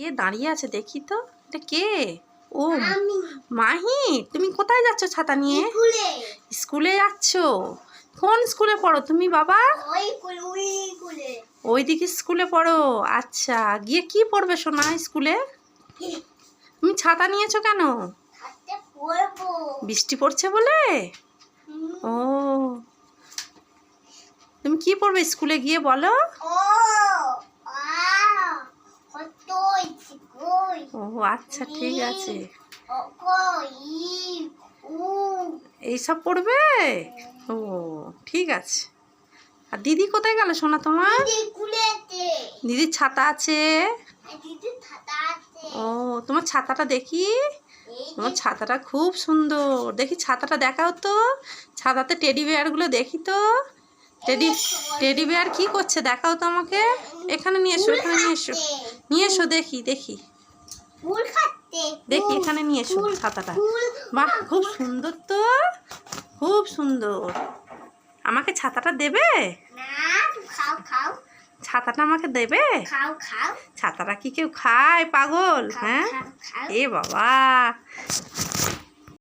কে দাঁড়িয়ে আছে দেখি তো? এটা কে? ও মাহি তুমি কোথায় যাচ্ছ ছাতা নিয়ে? স্কুলে। যাচ্ছ? কোন স্কুলে পড়ো তুমি বাবা? ওই দিকে স্কুলে। পড়ো। আচ্ছা গিয়ে কি পড়বে সোনা স্কুলে? তুমি ছাতা নিয়েছো কেন? বৃষ্টি পড়ছে বলে? ও। তুমি কি পড়বে স্কুলে গিয়ে বলো? ও আচ্ছা ঠিক আছে। এইসব পড়বে? ও, ঠিক আছে। আর দিদি কোথায় গেল সোনা তোমার দিদির ছাতা আছে। ও, তোমার ছাতাটা দেখি? তোমার ছাতাটা খুব সুন্দর। দেখি, ছাতাটা দেখাও তো। ছাতাতে টেডি বিয়ারগুলো দেখি তো। টেডি টেডি বিয়ার কি করছে? দেখাও তো আমাকে। এখানে নিয়ে এসো এখানে নিয়ে এসো। নিয়ে এসো দেখি দেখি। দেখি এখানে নিয়ে এসো ছাতাটা। বাহ খুব সুন্দর তো। খুব সুন্দর। আমাকে ছাতাটা দেবে? ছাতাটা আমাকে দেবে? ছাতাটা কি কেউ খায় পাগল? হ্যাঁ? এ বাবা।